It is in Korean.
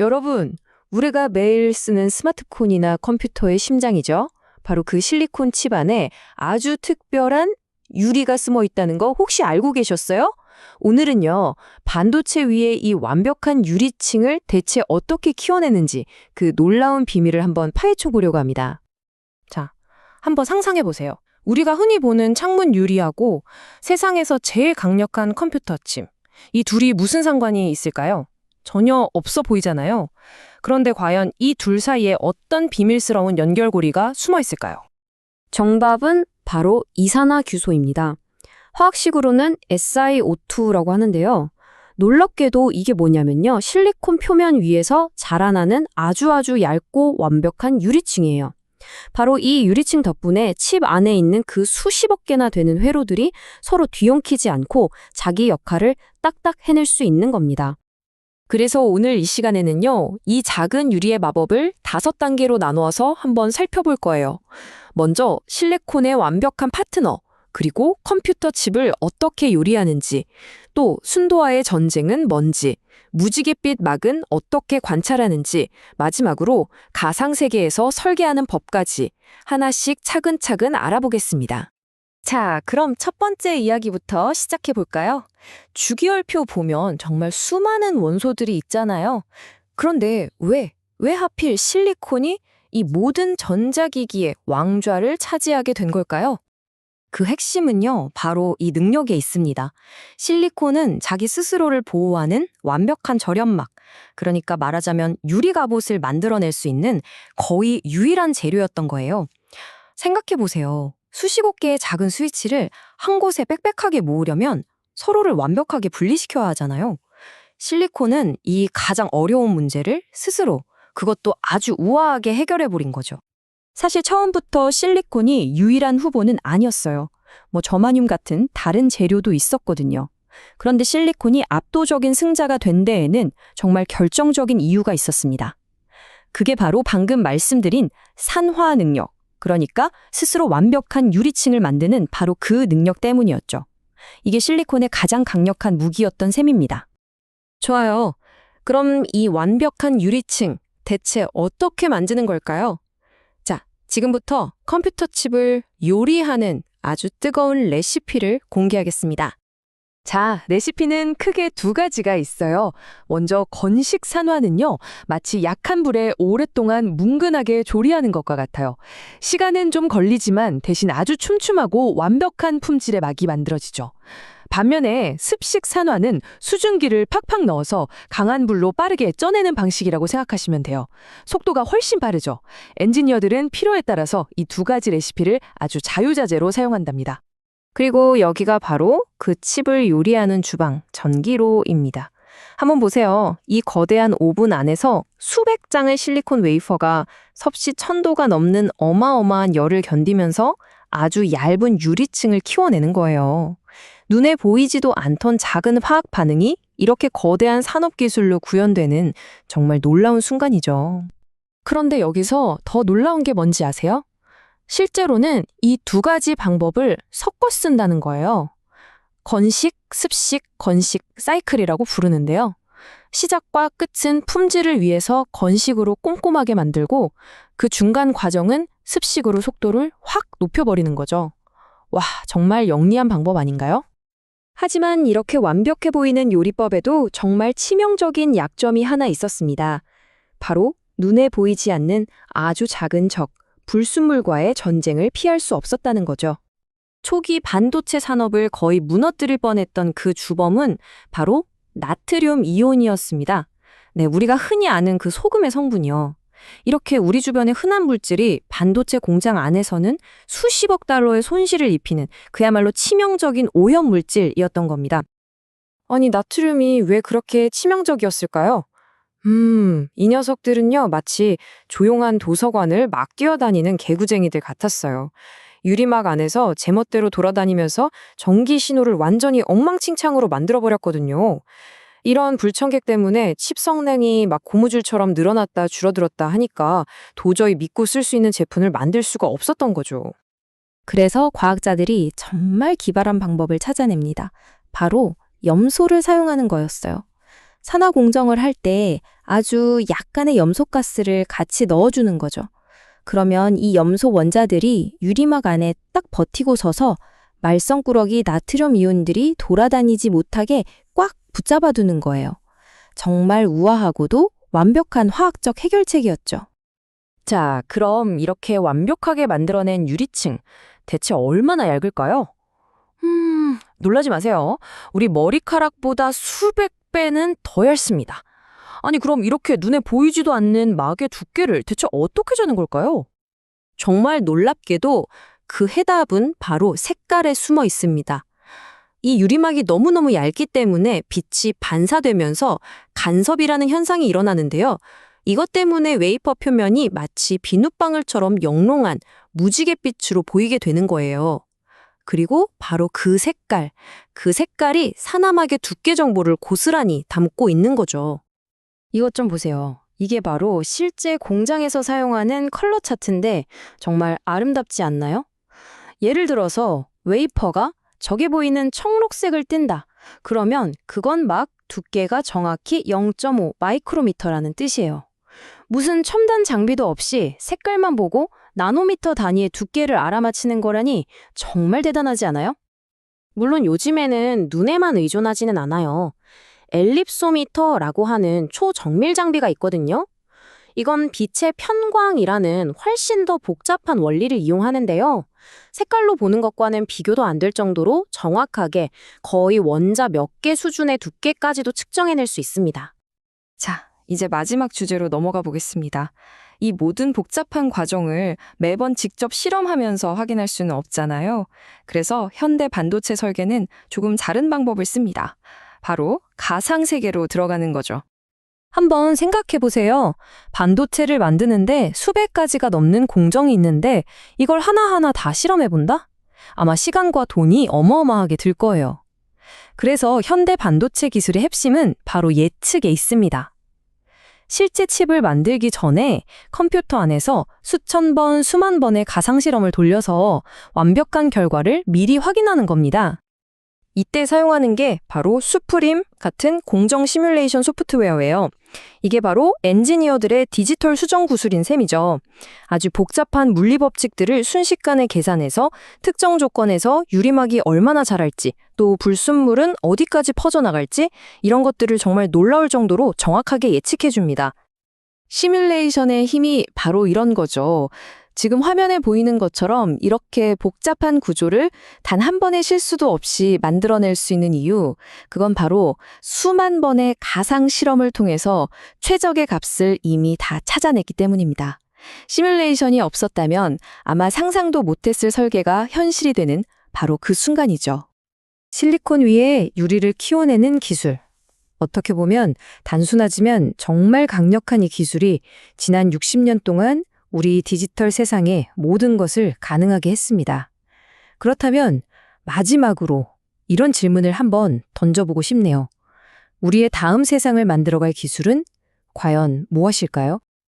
여러분, 우리가 매일 쓰는 스마트폰이나 컴퓨터의 심장이죠. 바로 그 실리콘 칩 안에 아주 특별한 유리가 숨어 있다는 거 혹시 알고 계셨어요? 오늘은요, 반도체 위에 이 완벽한 유리층을 대체 어떻게 키워내는지 그 놀라운 비밀을 한번 파헤쳐 보려고 합니다. 자, 한번 상상해 보세요. 우리가 흔히 보는 창문 유리하고 세상에서 제일 강력한 컴퓨터 칩. 이 둘이 무슨 상관이 있을까요? 전혀 없어 보이잖아요. 그런데 과연 이 둘 사이에 어떤 비밀스러운 연결고리가 숨어 있을까요? 정답은 바로 이산화규소입니다. 화학식으로는 SiO2라고 하는데요. 놀랍게도 이게 뭐냐면요. 실리콘 표면 위에서 자라나는 아주 아주 얇고 완벽한 유리층이에요. 바로 이 유리층 덕분에 칩 안에 있는 그 수십억 개나 되는 회로들이 서로 뒤엉키지 않고 자기 역할을 딱딱 해낼 수 있는 겁니다. 그래서 오늘 이 시간에는요, 이 작은 유리의 마법을 다섯 단계로 나누어서 한번 살펴볼 거예요. 먼저 실리콘의 완벽한 파트너, 그리고 컴퓨터 칩을 어떻게 요리하는지, 또 순도와의 전쟁은 뭔지, 무지갯빛 막은 어떻게 관찰하는지, 마지막으로 가상세계에서 설계하는 법까지 하나씩 차근차근 알아보겠습니다. 자, 그럼 첫 번째 이야기부터 시작해 볼까요? 주기율표 보면 정말 수많은 원소들이 있잖아요. 그런데 왜, 왜 하필 실리콘이 이 모든 전자기기의 왕좌를 차지하게 된 걸까요? 그 핵심은요, 바로 이 능력에 있습니다. 실리콘은 자기 스스로를 보호하는 완벽한 절연막, 그러니까 말하자면 유리 갑옷을 만들어낼 수 있는 거의 유일한 재료였던 거예요. 생각해 보세요. 수십억 개의 작은 스위치를 한 곳에 빽빽하게 모으려면 서로를 완벽하게 분리시켜야 하잖아요. 실리콘은 이 가장 어려운 문제를 스스로 그것도 아주 우아하게 해결해 버린 거죠. 사실 처음부터 실리콘이 유일한 후보는 아니었어요. 뭐 저마늄 같은 다른 재료도 있었거든요. 그런데 실리콘이 압도적인 승자가 된 데에는 정말 결정적인 이유가 있었습니다. 그게 바로 방금 말씀드린 산화 능력, 그러니까 스스로 완벽한 유리층을 만드는 바로 그 능력 때문이었죠. 이게 실리콘의 가장 강력한 무기였던 셈입니다. 좋아요. 그럼 이 완벽한 유리층 대체 어떻게 만드는 걸까요? 자, 지금부터 컴퓨터 칩을 요리하는 아주 뜨거운 레시피를 공개하겠습니다. 자, 레시피는 크게 두 가지가 있어요. 먼저 건식 산화는요, 마치 약한 불에 오랫동안 뭉근하게 조리하는 것과 같아요. 시간은 좀 걸리지만 대신 아주 춤춤하고 완벽한 품질의 막이 만들어지죠. 반면에 습식 산화는 수증기를 팍팍 넣어서 강한 불로 빠르게 쪄내는 방식이라고 생각하시면 돼요. 속도가 훨씬 빠르죠. 엔지니어들은 필요에 따라서 이 두 가지 레시피를 아주 자유자재로 사용한답니다. 그리고 여기가 바로 그 칩을 요리하는 주방, 전기로입니다. 한번 보세요. 이 거대한 오븐 안에서 수백 장의 실리콘 웨이퍼가 섭씨 천도가 넘는 어마어마한 열을 견디면서 아주 얇은 유리층을 키워내는 거예요. 눈에 보이지도 않던 작은 화학 반응이 이렇게 거대한 산업 기술로 구현되는 정말 놀라운 순간이죠. 그런데 여기서 더 놀라운 게 뭔지 아세요? 실제로는 이 두 가지 방법을 섞어 쓴다는 거예요. 건식, 습식, 건식 사이클이라고 부르는데요. 시작과 끝은 품질을 위해서 건식으로 꼼꼼하게 만들고 그 중간 과정은 습식으로 속도를 확 높여버리는 거죠. 와, 정말 영리한 방법 아닌가요? 하지만 이렇게 완벽해 보이는 요리법에도 정말 치명적인 약점이 하나 있었습니다. 바로 눈에 보이지 않는 아주 작은 적, 불순물과의 전쟁을 피할 수 없었다는 거죠. 초기 반도체 산업을 거의 무너뜨릴 뻔했던 그 주범은 바로 나트륨 이온이었습니다. 네, 우리가 흔히 아는 그 소금의 성분이요. 이렇게 우리 주변의 흔한 물질이 반도체 공장 안에서는 수십억 달러의 손실을 입히는 그야말로 치명적인 오염 물질이었던 겁니다. 아니, 나트륨이 왜 그렇게 치명적이었을까요? 음, 이 녀석들은요, 마치 조용한 도서관을 막 뛰어다니는 개구쟁이들 같았어요. 유리막 안에서 제멋대로 돌아다니면서 전기 신호를 완전히 엉망칭창으로 만들어버렸거든요. 이런 불청객 때문에 칩 성능이 막 고무줄처럼 늘어났다 줄어들었다 하니까 도저히 믿고 쓸 수 있는 제품을 만들 수가 없었던 거죠. 그래서 과학자들이 정말 기발한 방법을 찾아냅니다. 바로 염소를 사용하는 거였어요. 산화 공정을 할 때 아주 약간의 염소가스를 같이 넣어주는 거죠. 그러면 이 염소 원자들이 유리막 안에 딱 버티고 서서 말썽꾸러기 나트륨 이온들이 돌아다니지 못하게 꽉 붙잡아 두는 거예요. 정말 우아하고도 완벽한 화학적 해결책이었죠. 자, 그럼 이렇게 완벽하게 만들어낸 유리층 대체 얼마나 얇을까요? 음, 놀라지 마세요. 우리 머리카락보다 수백 배는 더 얇습니다. 아니, 그럼 이렇게 눈에 보이지도 않는 막의 두께를 대체 어떻게 재는 걸까요? 정말 놀랍게도 그 해답은 바로 색깔에 숨어 있습니다. 이 유리막이 너무너무 얇기 때문에 빛이 반사되면서 간섭이라는 현상이 일어나는데요. 이것 때문에 웨이퍼 표면이 마치 비눗방울처럼 영롱한 무지갯빛으로 보이게 되는 거예요. 그리고 바로 그 색깔, 그 색깔이 산화막의 두께 정보를 고스란히 담고 있는 거죠. 이것 좀 보세요. 이게 바로 실제 공장에서 사용하는 컬러 차트인데 정말 아름답지 않나요? 예를 들어서 웨이퍼가 저게 보이는 청록색을 띈다. 그러면 그건 막 두께가 정확히 0.5 마이크로미터라는 뜻이에요. 무슨 첨단 장비도 없이 색깔만 보고 나노미터 단위의 두께를 알아맞히는 거라니 정말 대단하지 않아요? 물론 요즘에는 눈에만 의존하지는 않아요. 엘립소미터라고 하는 초정밀 장비가 있거든요. 이건 빛의 편광이라는 훨씬 더 복잡한 원리를 이용하는데요. 색깔로 보는 것과는 비교도 안 될 정도로 정확하게 거의 원자 몇 개 수준의 두께까지도 측정해낼 수 있습니다. 자, 이제 마지막 주제로 넘어가 보겠습니다. 이 모든 복잡한 과정을 매번 직접 실험하면서 확인할 수는 없잖아요. 그래서 현대 반도체 설계는 조금 다른 방법을 씁니다. 바로 가상 세계로 들어가는 거죠. 한번 생각해 보세요. 반도체를 만드는데 수백 가지가 넘는 공정이 있는데 이걸 하나하나 다 실험해 본다? 아마 시간과 돈이 어마어마하게 들 거예요. 그래서 현대 반도체 기술의 핵심은 바로 예측에 있습니다. 실제 칩을 만들기 전에 컴퓨터 안에서 수천 번, 수만 번의 가상 실험을 돌려서 완벽한 결과를 미리 확인하는 겁니다. 이때 사용하는 게 바로 수프림 같은 공정 시뮬레이션 소프트웨어예요. 이게 바로 엔지니어들의 디지털 수정 구술인 셈이죠. 아주 복잡한 물리 법칙들을 순식간에 계산해서 특정 조건에서 유리막이 얼마나 자랄지, 또 불순물은 어디까지 퍼져나갈지 이런 것들을 정말 놀라울 정도로 정확하게 예측해 줍니다. 시뮬레이션의 힘이 바로 이런 거죠. 지금 화면에 보이는 것처럼 이렇게 복잡한 구조를 단 한 번의 실수도 없이 만들어낼 수 있는 이유, 그건 바로 수만 번의 가상 실험을 통해서 최적의 값을 이미 다 찾아냈기 때문입니다. 시뮬레이션이 없었다면 아마 상상도 못했을 설계가 현실이 되는 바로 그 순간이죠. 실리콘 위에 유리를 키워내는 기술. 어떻게 보면 단순하지만 정말 강력한 이 기술이 지난 60년 동안 우리 디지털 세상의 모든 것을 가능하게 했습니다. 그렇다면 마지막으로 이런 질문을 한번 던져보고 싶네요. 우리의 다음 세상을 만들어갈 기술은 과연 무엇일까요?